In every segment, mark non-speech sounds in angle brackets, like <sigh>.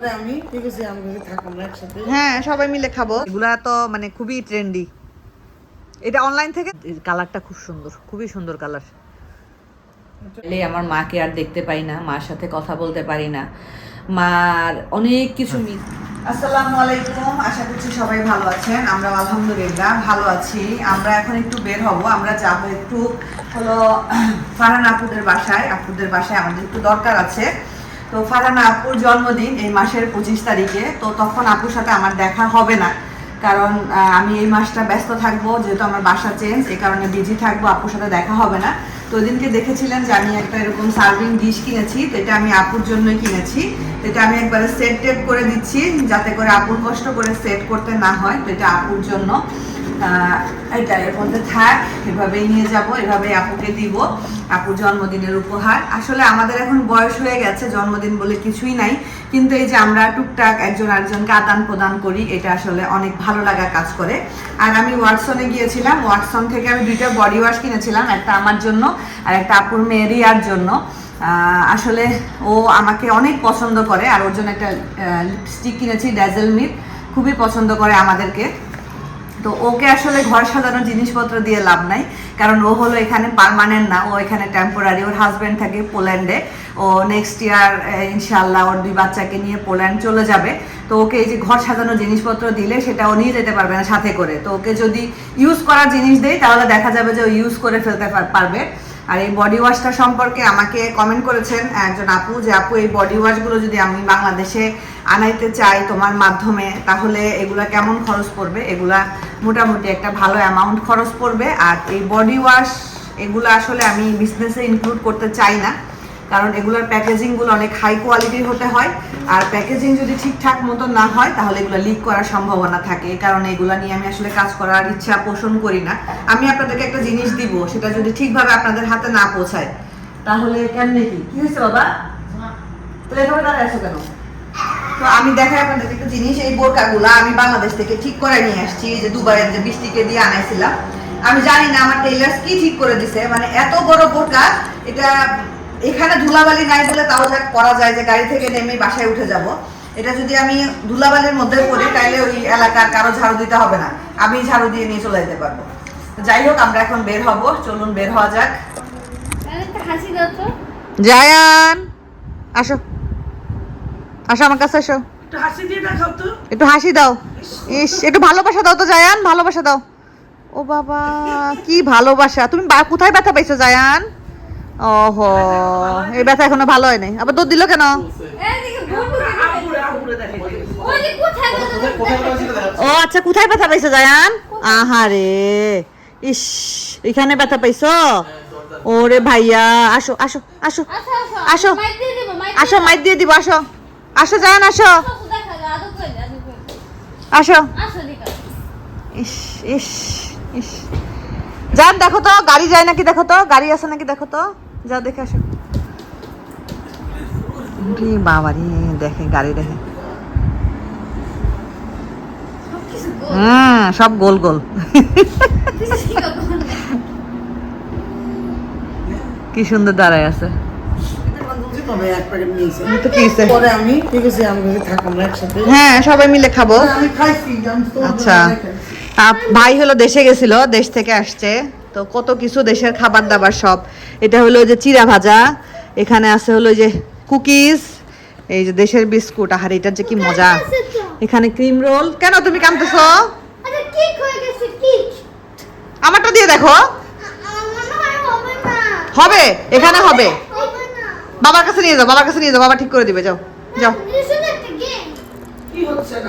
আমি হ্যাঁ সবাই মিলে খাব। এগুলা তো মানে খুবই ট্রেন্ডি এটা অনলাইন থেকে? কালারটা খুব সুন্দর খুবই সুন্দর কালার আমার মাকে আর দেখতে পাই না মার সাথে কথা বলতে পারি না। মার অনেক কিছু মিস আসসালামু আলাইকুম আশা করছি সবাই ভালো আছেন। আমরা আলহামদুলিল্লাহ ভালো আছি। আমরা এখন একটু বের হব আমরা যাব একটু হলো ফারহান আপুদের বাসায়। আপুদের বাসায় আমাদের একটু দরকার আছে। তো ফারহানা আপুর জন্মদিন এই মাসের পঁচিশ তারিখে। তো তখন আপুর সাথে আমার দেখা হবে না। কারণ আমি এই মাসটা ব্যস্ত থাকব, যেহেতু আমার বাসা চেঞ্জ এই কারণে বিজি থাকব, আপুর সাথে দেখা হবে না। তো ওদিনকে দেখেছিলেন যে আমি একটা এরকম সার্ভিং ডিশ কিনেছি তো এটা আমি আপুর জন্যই কিনেছি। তো এটা আমি একবারে সেট টেপ করে দিচ্ছি, যাতে করে আপুর কষ্ট করে সেট করতে না হয় তো এটা আপুর জন্য। এটা এর মধ্যে থাক, এভাবেই নিয়ে যাব, এভাবেই আপুকে দিব, আপুর জন্মদিনের উপহার। আসলে আমাদের এখন বয়স হয়ে গেছে, জন্মদিন বলে কিছুই নাই, কিন্তু এই যে আমরা টুকটাক একজন আরেকজনকে আদান প্রদান করি, এটা আসলে অনেক ভালো লাগা কাজ করে। আর আমি ওয়াটসনে গিয়েছিলাম, ওয়াটসন থেকে আমি দুইটা বডি ওয়াশ কিনেছিলাম, একটা আমার জন্য আর একটা আপুর মেয়ে রিয়ার জন্য। আসলে ও আমাকে অনেক পছন্দ করে, আর ওর জন্য একটা লিপস্টিক কিনেছি ড্যাজেল মিট খুবই পছন্দ করে আমাদেরকে। তো ওকে আসলে ঘর সাজানোর জিনিসপত্র দিয়ে লাভ নাই, কারণ ও হলো এখানে পারমানেন্ট না, ও এখানে টেম্পোরারি ওর হাজব্যান্ড থাকে পোল্যান্ডে, ও নেক্সট ইয়ার ইনশাল্লাহ ওর দুই বাচ্চাকে নিয়ে পোল্যান্ড চলে যাবে। তো ওকে এই যে ঘর সাজানোর জিনিসপত্র দিলে সেটা ও নিয়ে যেতে পারবে না সাথে করে। তো ওকে যদি ইউজ করার জিনিস দেয়, তাহলে দেখা যাবে যে ও ইউজ করে ফেলতে পার- পারবে। আর এই বডি ওয়াশটা সম্পর্কে আমাকে কমেন্ট করেছেন একজন আপু, যে আপু, এই বডি ওয়াশগুলো যদি আমি বাংলাদেশে আনাইতে চাই তোমার মাধ্যমে, তাহলে এগুলা কেমন খরচ পড়বে? এগুলা মোটামুটি একটা ভালো অ্যামাউন্ট খরচ পড়বে। আর এই বডি ওয়াশ এগুলো আসলে আমি বিজনেসে ইনক্লুড করতে চাই না। কারণ এগুলোর প্যাকেজিংগুলো অনেক হাই কোয়ালিটির হতে হয়। আর প্যাকেজিং যদি ঠিকঠাক মতো না হয়, তাহলে এগুলো লিক করার সম্ভাবনা থাকে। এই কারণে এগুলো নিয়ে আমি আসলে কাজ করার ইচ্ছা পোষণ করি না। আমি আপনাদেরকে একটা জিনিস দিব, সেটা যদি ঠিকভাবে আপনাদের হাতে না পৌঁছায়, তাহলে কেমনে কি? কি হয়েছে বাবা? তো এভাবে দাঁড়ায় আছো কেন? তো আমি দেখাই আপনাদেরকে একটা জিনিস, এই বোরকাগুলো আমি বাংলাদেশ থেকে ঠিক করে নিয়ে আসছি। যে দুবাইয়ের যে বৃষ্টিকে দিয়ে আনাইছিলাম। আমি জানি না, আমার টেইলার্স কি ঠিক করে দিছে। মানে এত বড় বোরকা, এটা এখানে ধুলাবালি নাই বলে তাও যা করা যায় যে গাড়ি থেকে নেমে বাসায় উঠে যাব। এটা যদি আমি ধুলাবালির মধ্যে পড়ি তাইলে ওই এলাকার কারও ঝাড়ু দিতে হবে না। আমি ঝাড়ু দিয়ে নিয়ে চলে যেতে পারব। যাই হোক আমরা এখন বের হব। চলুন বের হওয়া যাক। জায়ান আসো। আসো আমার কাছে আসো। একটু হাসি দিয়ে দেখাও তো। একটু হাসি দাও। ইস একটু ভালোবাসা দাও তো জায়ান ভালোবাসা দাও। ও বাবা কি ভালোবাসা। তুমি বা- কোথায় ব্যথা পাইছো জায়ান? ওহো, এই ব্যথা এখনও ভালো হয় নাই আবার দুধ দিল কেন? ও আচ্ছা কোথায় ব্যথা পাইছো জায়ান? আহারে, ইস, এখানে ব্যথা পাইছো? ওরে ভাইয়া, আসো আসো আসো আসো আসো। মাইক দিয়ে দিব, আসো আসো জায়ান, আসো। আসো। ইস ইস ইস। যান দেখো তো, গাড়ি যায় নাকি, দেখো তো? গাড়ি আছে নাকি, দেখো তো? যাও দেখে আসো। বাবা রে দেখে গাড়ি দেখে। হুম সব গোল গোল। কি সুন্দর দাঁড়ায় আছে। হ্যাঁ সবাই মিলে খাব। আচ্ছা। ভাই হলো দেশে গেছিল দেশ থেকে আসছে। তো কত কিছু দেশের খাবার দাবার সব। এটা হলো যে চিরা ভাজা এখানে আছে হলো যে কুকিজ এই যে দেশের বিস্কুট আহার এটার যে কি মজা। এখানে ক্রিম রোল। কেন তুমি কামতেছো আরে হয়ে ঠিক আমারটা দিয়ে দেখো। আমার মনে হয় হবে এখানে হবে। হবে বাবার কাছে নিয়ে যাও বাবার কাছে নিয়ে যাও বাবা ঠিক করে দিবে যাও যাও।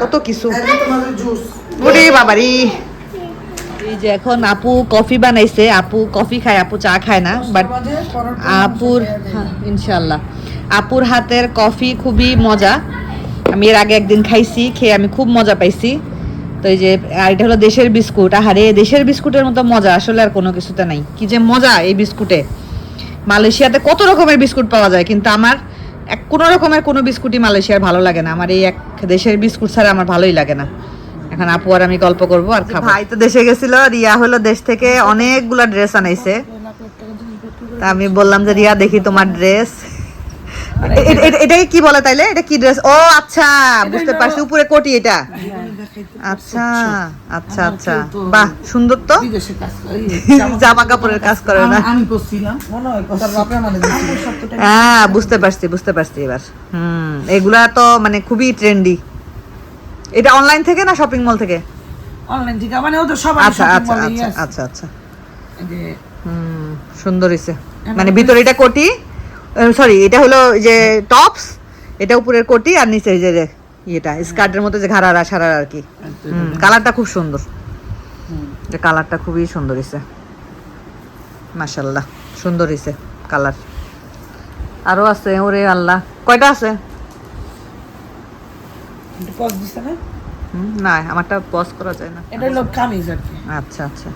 কত কিছু। এটা তোমাদের জুস। ওরে বাবারি। এই যে এখন আপু কফি বানাইছে আপু কফি খায় আপু চা খায় না বাট আপুর হ্যাঁ, ইনশাল্লাহ আপুর হাতের কফি খুবই মজা। আমি এর আগে একদিন খাইছি খেয়ে আমি খুব মজা পাইছি। তো এই যে আর এটা হলো দেশের বিস্কুট। আহারে দেশের বিস্কুটের মতো মজা আসলে আর কোনো কিছুতে নাই। কি যে মজা এই বিস্কুটে। মালয়েশিয়াতে কত রকমের বিস্কুট পাওয়া যায় কিন্তু আমার এক কোনো রকমের কোনো বিস্কুটই মালয়েশিয়ার ভালো লাগে না। আমার এই এক দেশের বিস্কুট ছাড়া আমার ভালোই লাগে না। এখন আপু আর আমি গল্প করব আর খাব। ভাই তো দেশে গেছিল রিয়া হলো দেশ থেকে অনেকগুলা ড্রেস আনাইছে। তা আমি বললাম যে রিয়া দেখি তোমার ড্রেস এটাকে কি বলে তাইলে? এটা কি ড্রেস ও আচ্ছা বুঝতে পারছি উপরে কোটি এটা। আচ্ছা আচ্ছা আচ্ছা। বাহ সুন্দর তো। বিদেশে কাজ করে <laughs> জামা কাপড়ের কাজ করে না। মনে হয়। <laughs> হ্যাঁ বুঝতে পারছি বুঝতে পারছি এবার। হুম এগুলা তো মানে খুবই ট্রেন্ডি এটা অনলাইন থেকে না শপিং মল থেকে? অনলাইন থেকে মানে ওদের সবাই আচ্ছা shopping আচ্ছা আচ্ছা আচ্ছা আচ্ছা। হুম সুন্দর হইছে। মানে ভিতরে এটা কোটি সরি এটা হলো যে টপস এটা উপরের কোটি আর নিচে যে যে ইয়েটা স্কার্টের মতো যে ঘাড়ারা সারার আর কি। কালারটা খুব সুন্দর। কালারটা খুবই সুন্দর হইছে। মাশাল্লাহ সুন্দর হইছে কালার আরও আছে ওরে আল্লাহ। কয়টা আছে? Pause দিছে না? না আমারটা পজ করা যায় না। এটা হলো কামিজ আর কি। আচ্ছা আচ্ছা।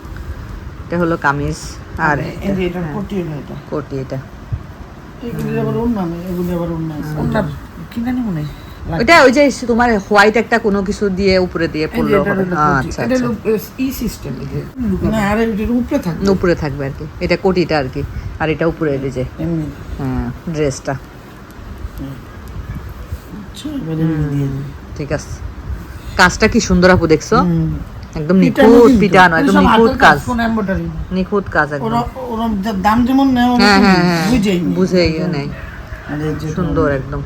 এটা হলো কামিজ আর এটা কোটি এটা। কোটি এটা। এগুলি আবার অন্য নেই আবার অন্য অন্য কিনে নিব না ওইটা ওই যে তোমার হোয়াইট একটা কোনো কিছু দিয়ে উপরে দিয়ে পড়লেও হবে আচ্ছা এটা আচ্ছা। ই সিস্টেম না আরে এটার উপরে থাকবে। উপরে থাকবে আর কি। এটা কোটিটা আর কি। আর এটা উপরে এই যে। হ্যাঁ ড্রেসটা আচ্ছা, এবারে দিয়ে দিই। ঠিক আছে। কাজটা কি সুন্দর আপু দেখছ? একদম নিখুঁত। পিটানো একদম নিখুঁত কাজ। নিখুঁত কাজ একদম। ওরা ওরা দাম যেমন নেয় ওরা হ্যাঁ হ্যাঁ হ্যাঁ। বুঝেই নেয়। সুন্দর একদম।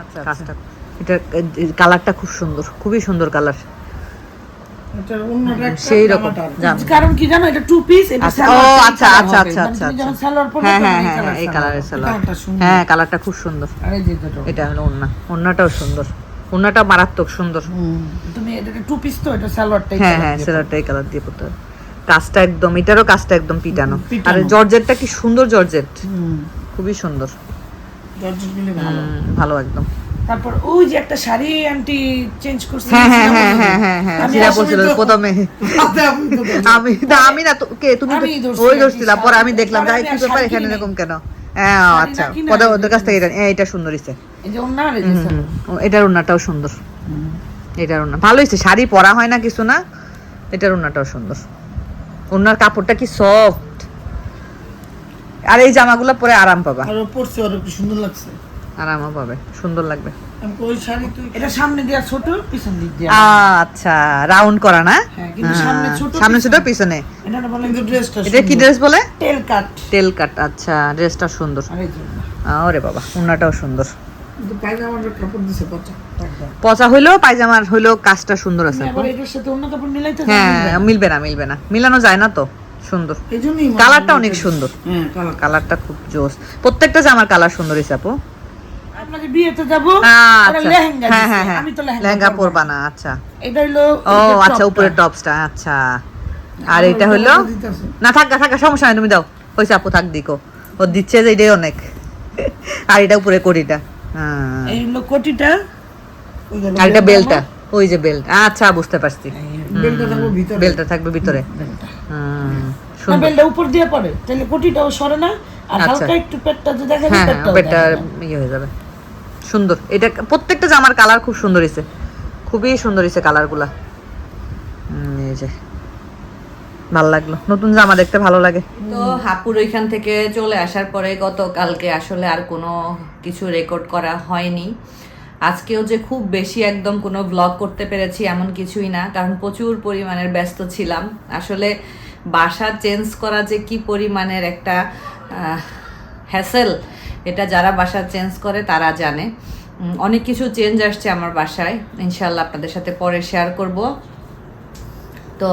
আচ্ছা কাজটা এটা কালারটা খুব সুন্দর খুবই সুন্দর কালার। সেই রকম। কারণ কি জানো এটা টু পিস আচ্ছা, ও, আচ্ছা, আচ্ছা, আচ্ছা, মানে আচ্ছা, আচ্ছা। হ্যাঁ হ্যাঁ এই হ্যাঁ হ্যাঁ এই কালারের সালোয়ার। হ্যাঁ কালারটা খুব সুন্দর। এটা হলো ওন্না ওন্নাটাও সুন্দর। ওন্নাটা মারাত্মক সুন্দর। তুমি এটা টু পিস তো এটা সালোয়ারটাই হ্যাঁ হ্যাঁ এই কালার দিয়ে পড়তে কাজটা একদম এটারও কাজটা একদম পিটানো। আর জর্জেটটা কি সুন্দর জর্জেট। খুবই সুন্দর। ভালো একদম। তারপর ওই যে একটা শাড়ি আন্টি চেঞ্জ করছে হ্যাঁ হ্যাঁ হ্যাঁ হ্যাঁ হ্যাঁ হ্যাঁ। জিরা আসলে প্রথমে। আমি দেখলাম। আমি না আমি না কে তুমি ওই আর পরে আমি দেখলাম যাই কি ব্যাপার এখানে এরকম কেন? হ্যাঁ আচ্ছা। কিনা, ওদের কাছ থেকে এটা সুন্দর হইছে ওনার। এটার ওন্নাটাও সুন্দর। এটার ওন্না ভালো শাড়ি পরা হয় না কিছু না এটার ওন্নাটাও সুন্দর। ওন্নার কাপড়টা কি সফট আর এই জামাগুলো পরে আরাম পাবা। আর পরছে কি সুন্দর লাগছে। আরামও পাবে সুন্দর লাগবে। ওই শাড়ি তুই এটা সামনে দেয়া ছোট পিছন দিক দিয়া। আচ্ছা রাউন্ড করা না? হ্যাঁ, কিন্তু সামনে হ্যাঁ, ছোট, সামনে ছোট পিছনে- এটা বলে ড্রেসটা এটা কি ড্রেস বলে? টেল কাট টেল কাট আচ্ছা ড্রেসটা সুন্দর। ওরে বাবা ওন্নাটাও সুন্দর। পচা হইলেও পায়জামার হইলেও কাজটা সুন্দর আছে। মিলাইতে হ্যাঁ মিলবে না। মিলবে না মিলানো যায় না তো সুন্দর। কালারটা অনেক সুন্দর। হ্যাঁ কালারটা খুব জোস। প্রত্যেকটা জামার কালার সুন্দর হয়েছে আপু আমরা যে বিয়েতে যাব। আচ্ছা। লেহেঙ্গা হ্যাঁ হ্যাঁ হ্যাঁ। আমি তো লেহেঙ্গা পরবা না। আচ্ছা। এটা হলো ও আচ্ছা। উপরের টপসটা আচ্ছা। আর এটা হলো? না থাক থাক সমস্যা নাই তুমি দাও। আপু থাক দিকো। ও দিচ্ছে যে এটাই অনেক। আর এটা উপরে হ্যাঁ। এই হলো কোটিটা। আর এটা বেলটা ওই যে বেল্ট। আচ্ছা বুঝতে পারছি। বেলটা থাকব ভিতরে। বেলটা উপর দিয়ে পড়ে। তাহলে কোটিটাও সরে না। আর আচ্ছা। হালকা একটু পেটটা যে দেখা যায় পেটটা ইয়ে হয়ে যাবে। সুন্দর। এটা প্রত্যেকটা জামার কালার খুব সুন্দর হয়েছে খুবই সুন্দর হয়েছে কালারগুলা। এই যে। ভালো লাগল। নতুন জামা দেখতে ভালো লাগে। তো হাপুর ওইখান থেকে চলে আসার পরে গতকালকে আসলে আর কোনো কিছু রেকর্ড করা হয়নি। আজকেও যে খুব বেশি একদম কোনো ব্লগ করতে পেরেছি এমন কিছুই না, কারণ প্রচুর পরিমাণের ব্যস্ত ছিলাম। আসলে বাসা চেঞ্জ করা যে কি পরিমাণের একটা হ্যাসেল এটা যারা বাসা চেঞ্জ করে, তারা জানে। অনেক কিছু চেঞ্জ আসছে আমার বাসায়। ইনশাল্লাহ আপনাদের সাথে পরে শেয়ার করব। তো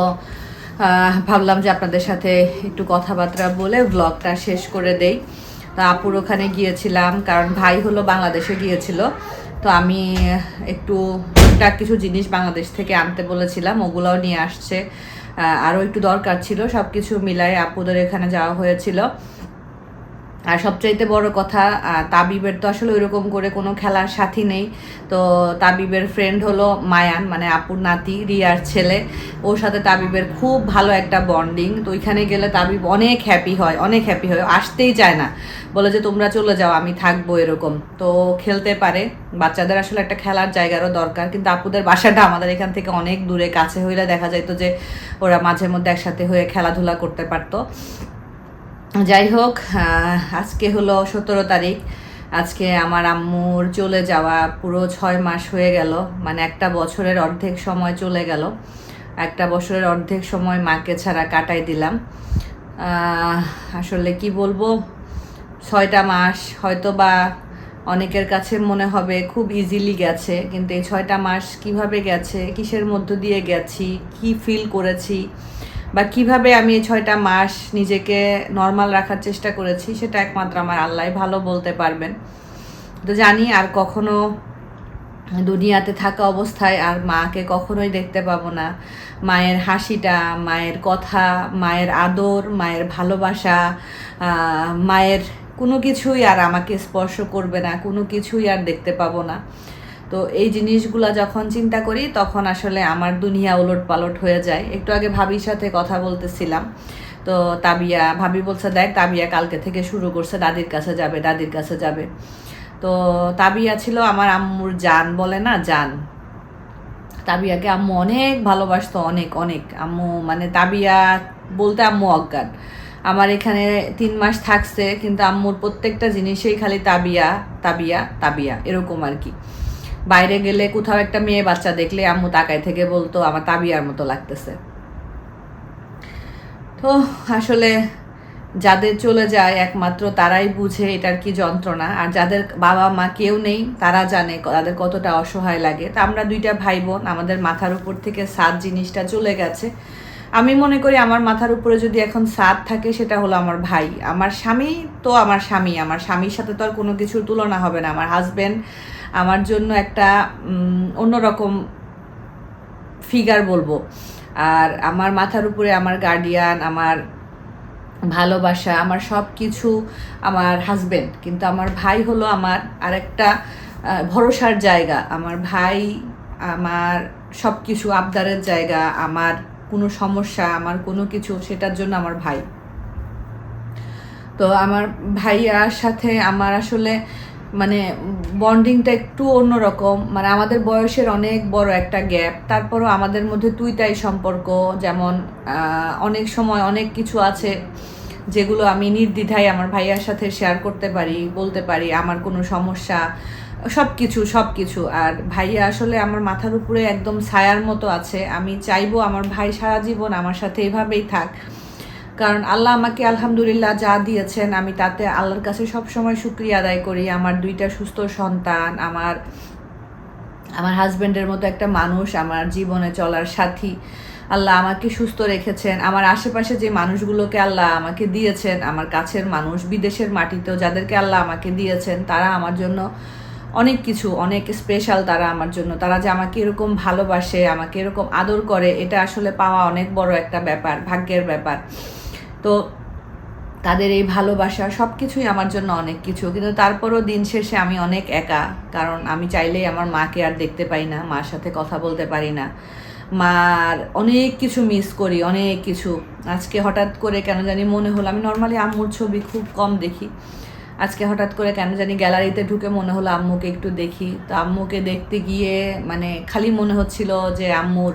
ভাবলাম যে আপনাদের সাথে একটু কথাবার্তা বলে ব্লগটা শেষ করে দেই। তো আপুর ওখানে গিয়েছিলাম, কারণ ভাই হলো বাংলাদেশে গিয়েছিল। তো আমি একটু টুকটাক কিছু জিনিস বাংলাদেশ থেকে আনতে বলেছিলাম, ওগুলোও নিয়ে আসছে। আরও একটু দরকার ছিল সব কিছু মিলাই আপুদের এখানে যাওয়া হয়েছিল। আর সবচাইতে বড় কথা তাবিবের তো আসলে ওইরকম করে কোনো খেলার সাথী নেই। তো তাবিবের ফ্রেন্ড হলো মায়ান মানে আপুর নাতি, রিয়ার ছেলে। ওর সাথে তাবিবের খুব ভালো একটা বন্ডিং তো ওইখানে গেলে তাবিব অনেক হ্যাপি হয়, অনেক হ্যাপি হয়। আসতেই চায় না। বলে যে, তোমরা চলে যাও, আমি থাকব এরকম। তো খেলতে পারে। বাচ্চাদের আসলে একটা খেলার জায়গারও দরকার। কিন্তু আপুদের বাসাটা আমাদের এখান থেকে অনেক দূরে, কাছে হইলে দেখা যাইতো যে, ওরা মাঝে মধ্যে একসাথে হয়ে খেলাধুলা করতে পারতো। যাই হোক আজকে হলো সতেরো তারিখ। আজকে আমার আম্মুর চলে যাওয়া পুরো ছয় মাস হয়ে গেল। মানে একটা বছরের অর্ধেক সময় চলে গেল। একটা বছরের অর্ধেক সময় মাকে ছাড়া কাটাই দিলাম। আসলে কি বলব? ছয়টা মাস হয়তো বা অনেকের কাছে মনে হবে খুব ইজিলি গেছে, কিন্তু এই ছয়টা মাস কীভাবে গেছে, কিসের মধ্য দিয়ে গেছি, কি ফিল করেছি বা কীভাবে আমি এই ছয়টা মাস নিজেকে নর্মাল রাখার চেষ্টা করেছি, সেটা একমাত্র আমার আল্লাহ ভালো বলতে পারবেন। তো জানি আর কখনো দুনিয়াতে থাকা অবস্থায় আর মাকে কখনোই দেখতে পাবো না। মায়ের হাসিটা, মায়ের কথা, মায়ের আদর, মায়ের ভালোবাসা মায়ের কোনো কিছুই আর আমাকে স্পর্শ করবে না, কোনো কিছুই আর দেখতে পাবো না। তো এই জিনিসগুলা যখন চিন্তা করি, তখন আসলে আমার দুনিয়া ওলট পালট হয়ে যায়। একটু আগে ভাবির সাথে কথা বলতেছিলাম। তো তাবিয়া, ভাবি বলছে, দেখ, তাবিয়া কালকে থেকে শুরু করছে, দাদির কাছে যাবে, দাদির কাছে যাবে। তো তাবিয়া ছিল আমার আম্মুর জান বলে না, জান। তাবিয়াকে আম্মু অনেক ভালোবাসতো, অনেক অনেক। আম্মু মানে তাবিয়া বলতে আম্মু অজ্ঞান আমার এখানে তিন মাস থাকছে, কিন্তু আম্মুর প্রত্যেকটা জিনিসেই খালি তাবিয়া তাবিয়া তাবিয়া, এরকম আর কি। বাইরে গেলে কোথাও একটা মেয়ে বাচ্চা দেখলে আম্মু তাকায় থেকে বলতো, আমার তাবিয়ার মতো লাগতেছে। তো আসলে যাদের চলে যায় একমাত্র তারাই বুঝে এটার কি যন্ত্রণা। আর যাদের বাবা মা কেউ নেই, তারা জানে তাদের কতটা অসহায় লাগে। তা আমরা দুইটা ভাই বোন আমাদের মাথার উপর থেকে সাত জিনিসটা চলে গেছে। আমি মনে করি আমার মাথার উপরে যদি এখন সাত থাকে, সেটা হলো আমার ভাই। আমার স্বামী তো আমার স্বামী, আমার স্বামীর সাথে তো আর কোনো কিছুর তুলনা হবে না। আমার হাজবেন্ড আমার জন্য একটা অন্যরকম ফিগার বলব। আর আমার মাথার উপরে আমার গার্ডিয়ান আমার ভালোবাসা, আমার সব কিছু আমার হাজবেন্ড কিন্তু আমার ভাই হলো আমার আরেকটা ভরসার জায়গা। আমার ভাই, আমার সব কিছু আবদারের জায়গা, আমার কোনো সমস্যা, আমার কোনো কিছু, সেটার জন্য আমার ভাই। তো আমার ভাইয়ার সাথে আমার আসলে মানে বন্ডিংটা একটু অন্যরকম। মানে আমাদের বয়সের অনেক বড় একটা গ্যাপ তারপরও আমাদের মধ্যে তুই তাই সম্পর্ক। যেমন অনেক সময় অনেক কিছু আছে যেগুলো আমি নির্দ্বিধায় আমার ভাইয়ার সাথে শেয়ার করতে পারি, বলতে পারি, আমার কোনো সমস্যা সব কিছু সব কিছু আর ভাইয়া আসলে আমার মাথার উপরে একদম ছায়ার মতো আছে। আমি চাইব আমার ভাই সারা জীবন আমার সাথে এভাবেই থাক। কারণ আল্লাহ আমাকে আলহামদুলিল্লাহ যা দিয়েছেন, আমি তাতে আল্লাহর কাছে সব সময় শুক্রিয়া আদায় করি। আমার দুইটা সুস্থ সন্তান, আমার আমার হাজবেন্ডের মতো একটা মানুষ, আমার জীবনে চলার সাথী। আল্লাহ আমাকে সুস্থ রেখেছেন। আমার আশেপাশে যে মানুষগুলোকে আল্লাহ আমাকে দিয়েছেন, আমার কাছের মানুষ, বিদেশের মাটিতেও যাদেরকে আল্লাহ আমাকে দিয়েছেন, তারা আমার জন্য অনেক কিছু, অনেক স্পেশাল তারা আমার জন্য। তারা যে আমাকে এরকম ভালোবাসে, আমাকে এরকম আদর করে, এটা আসলে পাওয়া অনেক বড় একটা ব্যাপার, ভাগ্যের ব্যাপার। তো তাদের এই ভালোবাসা সব কিছুই আমার জন্য অনেক কিছু। কিন্তু তারপরও দিন শেষে আমি অনেক একা। কারণ আমি চাইলেই আমার মাকে আর দেখতে পাই না, মার সাথে কথা বলতে পারি না। মার অনেক কিছু মিস করি, অনেক কিছু। আজকে হঠাৎ করে কেন জানি মনে হলো, আমি নর্মালি আম্মুর ছবি খুব কম দেখি। আজকে হঠাৎ করে কেন জানি গ্যালারিতে ঢুকে মনে হলো আম্মুকে একটু দেখি। তো আম্মুকে দেখতে গিয়ে মানে খালি মনে হচ্ছিল যে আম্মুর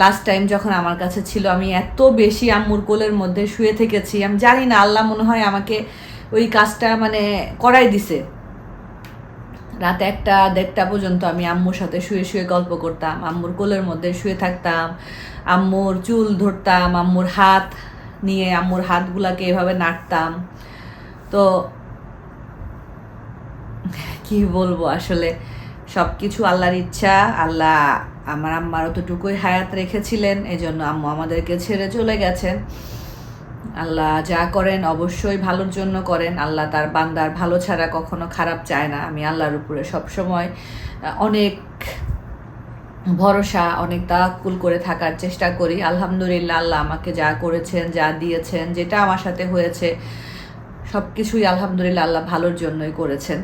লাস্ট টাইম যখন আমার কাছে ছিল, আমি এত বেশি আম্মুর কোলের মধ্যে শুয়ে থেকেছি। আমি জানি না, আল্লাহ মনে হয় আমাকে ওই কাজটা মানে করাই দিছে। রাত একটা, দেড়টা পর্যন্ত আমি আম্মুর সাথে শুয়ে শুয়ে গল্প করতাম, আম্মুর কোলের মধ্যে শুয়ে থাকতাম, আম্মুর চুল ধরতাম, আম্মুর হাত নিয়ে আম্মুর হাতগুলাকে এভাবে নাড়তাম। তো কি বলব আসলে? সব কিছু আল্লাহর ইচ্ছা, আল্লাহ আমার আম্মার অতটুকুই হায়াত রেখেছিলেন এই জন্য আম্মু আমাদেরকে ছেড়ে চলে গেছেন। আল্লাহ যা করেন অবশ্যই ভালোর জন্য করেন, আল্লাহ তার বান্দার ভালো ছাড়া কখনো খারাপ চায় না। আমি আল্লাহর উপরে সবসময় অনেক ভরসা, অনেক তাকুল করে থাকার চেষ্টা করি। আলহামদুলিল্লাহ আল্লাহ আমাকে যা করেছেন, যা দিয়েছেন, যেটা আমার সাথে হয়েছে সব কিছুই আলহামদুলিল্লাহ আল্লাহ ভালোর জন্যই করেছেন।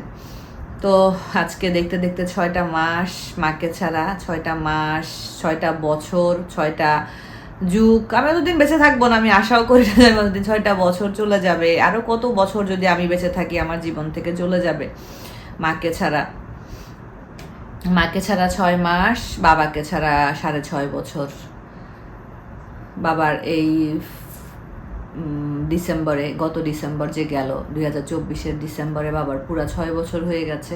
তো আজকে দেখতে দেখতে ছয়টা মাস মাকে ছাড়া, ছয়টা মাস, ছয়টা বছর, ছয়টা যুগ। আমি এতদিন বেঁচে থাকব না, আমি আশাও করি না এতদিন ছয়টা বছর চলে যাবে। আরও কত বছর যদি আমি বেঁচে থাকি আমার জীবন থেকে চলে যাবে মাকে ছাড়া। মাকে ছাড়া ছয় মাস, বাবাকে ছাড়া সাড়ে ছয় বছর। বাবার এই ডিসেম্বরে, গত ডিসেম্বর যে গেল, দুই হাজার চব্বিশের ডিসেম্বরে বাবার পুরা ছয় বছর হয়ে গেছে।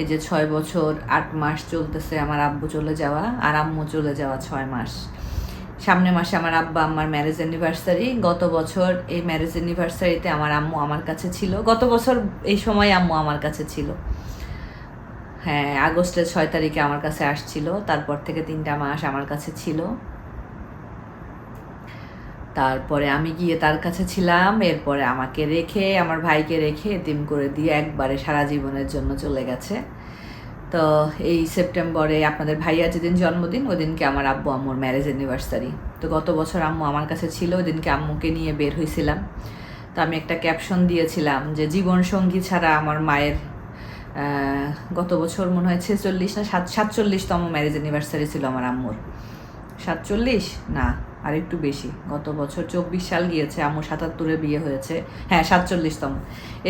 এই যে ছয় বছর, আট মাস চলতেছে আমার আব্বু চলে যাওয়া আর আম্মু চলে যাওয়া ছয় মাস। সামনে মাসে আমার আব্বা আমার ম্যারেজ অ্যানিভার্সারি গত বছর এই ম্যারেজ অ্যানিভার্সারিতে আমার আম্মু আমার কাছে ছিল। গত বছর এই সময় আম্মু আমার কাছে ছিল। হ্যাঁ আগস্টের ছয় তারিখে আমার কাছে আসছিল, তারপর থেকে তিনটা মাস আমার কাছে ছিল। তারপরে আমি গিয়ে তার কাছে ছিলাম, এরপরে আমাকে রেখে, আমার ভাইকে রেখে এতিম করে দিয়ে একবারে সারা জীবনের জন্য চলে গেছে। তো এই সেপ্টেম্বরে আপনাদের ভাইয়া যেদিন জন্মদিন ওই দিনকে আমার আব্বু আম্মুর ম্যারেজ অ্যানিভার্সারি তো গত বছর আম্মু আমার কাছে ছিল ওই দিনকে আম্মুকে নিয়ে বের হয়েছিলাম তো আমি একটা ক্যাপশন দিয়েছিলাম যে, জীবন সঙ্গী ছাড়া আমার মায়ের গত বছর মনে হয় ছেচল্লিশ না, সাত, সাতচল্লিশতম ম্যারেজ অ্যানিভার্সারি ছিল আমার আম্মুর। সাতচল্লিশ? না। আর একটু বেশি। গত বছর চব্বিশ সাল গিয়েছে, আম্মু সাতাত্তরে বিয়ে হয়েছে। হ্যাঁ সাতচল্লিশতম।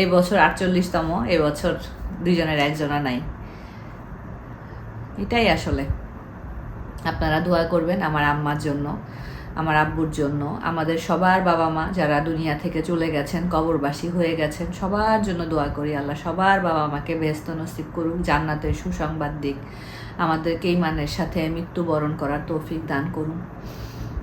এই বছর আটচল্লিশতম, এই বছর দুইজনের একজনা নাই। এটাই আসলে। আপনারা দোয়া করবেন আমার আম্মার জন্য, আমার আব্বুর জন্য, আমাদের সবার বাবা মা যারা দুনিয়া থেকে চলে গেছেন, কবরবাসী হয়ে গেছেন, সবার জন্য দোয়া করি আল্লাহ, সবার বাবা মাকে ব্যস্ত নসিব করুক, জান্নাতের সুসংবাদ দিক, আমাদেরকে ইমানের সাথে মৃত্যুবরণ করার তৌফিক দান করুন।